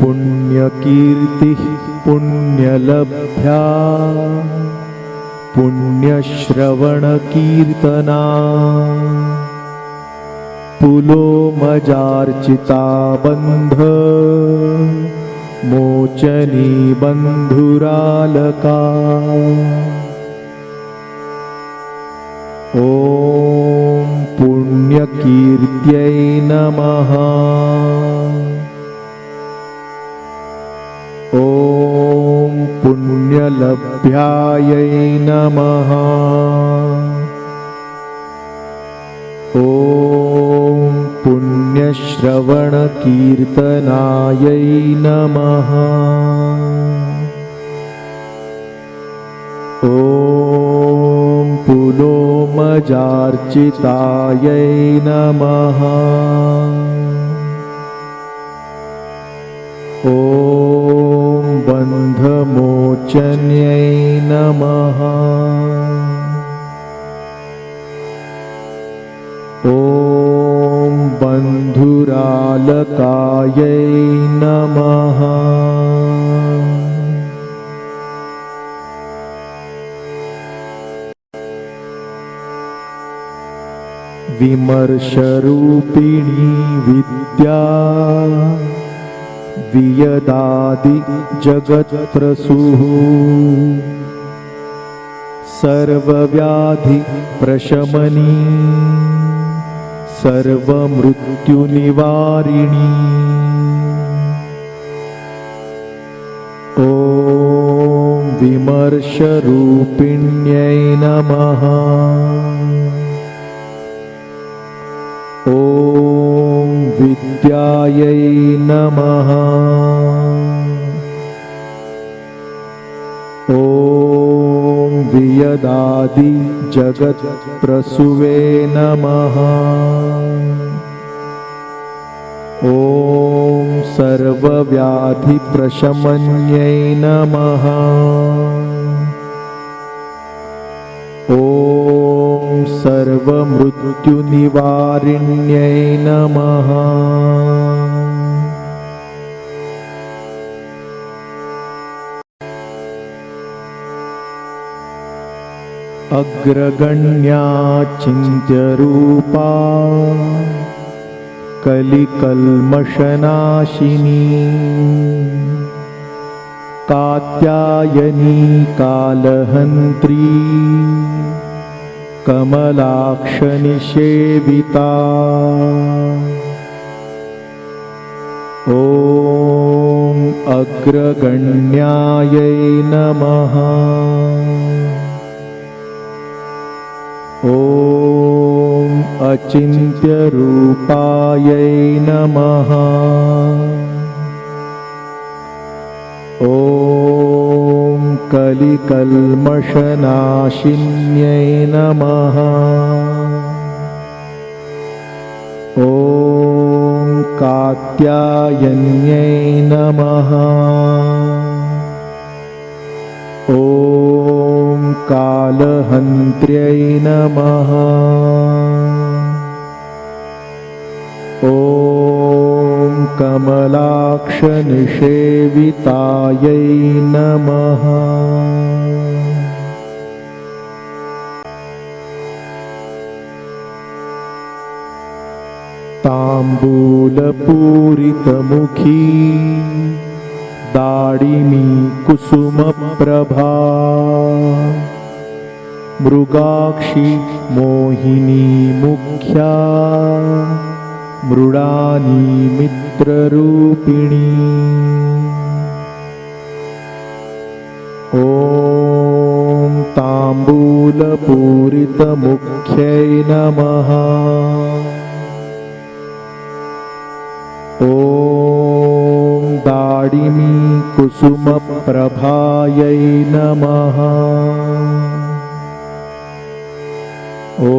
पुण्यकीर्तिः पुण्यलभ्या पुण्यश्रवणकीर्तना। पुलोमजार्चिता बन्ध मोचनी बन्धुरालका ॐ पुण्यकीर्त्यै नमः पुण्यलभ्यायै नमः। ॐ पुण्यश्रवणकीर्तनायै नमः। ॐ पुलोमजार्चितायै नमः। ॐ बन्धमोचन्यै नमः। ॐ बन्धुरालकायै नमः। विमर्शरूपिणी विद्या वियदादिजगत्प्रसूः सर्वव्याधिप्रशमनी सर्वमृत्युनिवारिणी। ॐ विमर्शरूपिण्यै नमः विद्यायै नमः। ॐ वियदादिजगत्प्रसुवे नमः। ॐ सर्वव्याधिप्रशमन्यै नमः। ॐ सर्वमृत्युनिवारिण्यै नमः। अग्रगण्या चिन्त्यरूपा कलिकल्मषनाशिनी कात्यायनी कालहन्त्री कमलाक्षनिषेविता। ॐ अग्रगण्यायै नमः। ॐ अचिन्त्यरूपायै नमः कलिकल्मषनाशिन्यै नमः। ॐ कात्यायन्यै नमः। ॐ कालहन्त्र्यै नमः कमलाक्षनिषेवितायै नमः। ताम्बूलपूरितमुखी दाडिमी कुसुमप्रभा मृगाक्षि मोहिनी मुख्या मृडानी मित्ररूपिणी। ॐ ताम्बूलपूरितमुख्यै नमः। ॐ दाडिमी कुसुमप्रभायै नमः। ॐ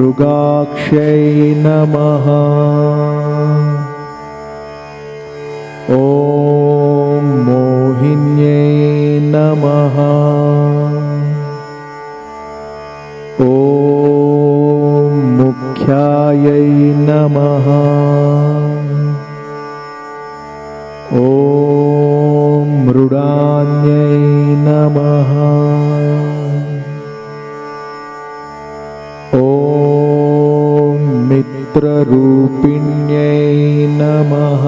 मृगाक्ष्यै नमः। ॐ मोहिन्यै नमः। ॐ मुख्यायै नमः। ॐ मृडान्यै नमः मित्ररूपिण्यै नमः।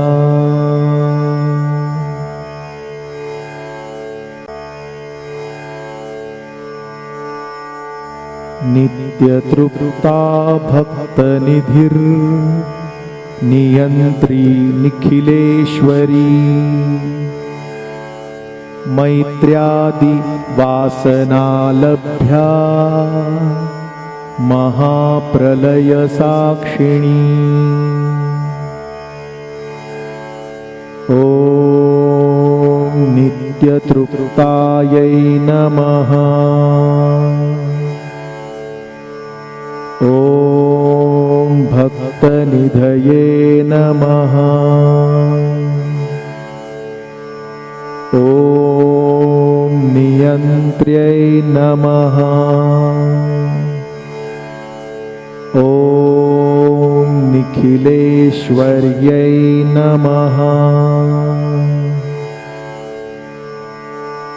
नित्यतृप्ता भक्तनिधिर् नियन्त्री निखिलेश्वरी। मैत्र्यादिवासनालभ्या महाप्रलयसाक्षिणी। ॐ नित्यतृप्तायै नमः। ॐ भक्तनिधये नमः। ॐ नियन्त्र्यै नमः ॐ निखिलेश्वर्यै नमः।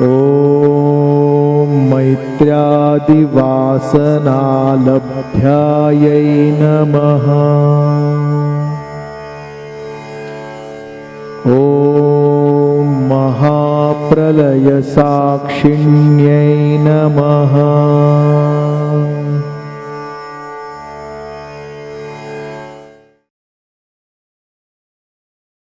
ॐ मैत्र्यादिवासनालभ्यायै नमः। ॐ महाप्रलयसाक्षिण्यै नमः